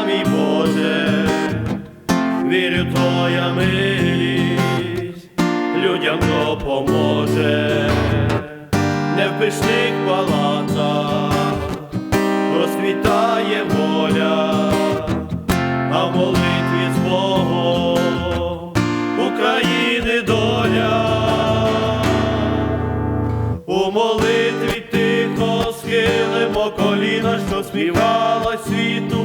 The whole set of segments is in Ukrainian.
Мій Боже, вірю Твоя милість, людям допоможе, не в пишних палатах розквітає воля, а в молитві з Богом України доля. У молитві тихо схилимо коліна, що співала світу,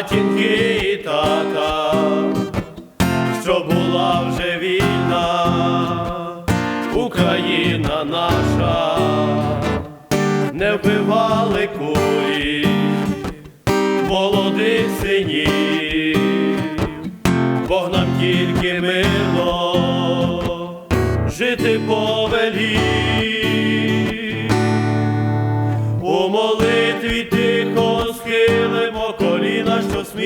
матінки і тата, щоб була вже вільна Україна наша, не вбивали кулі молодих синів. Бог нам тільки мило жити повелів.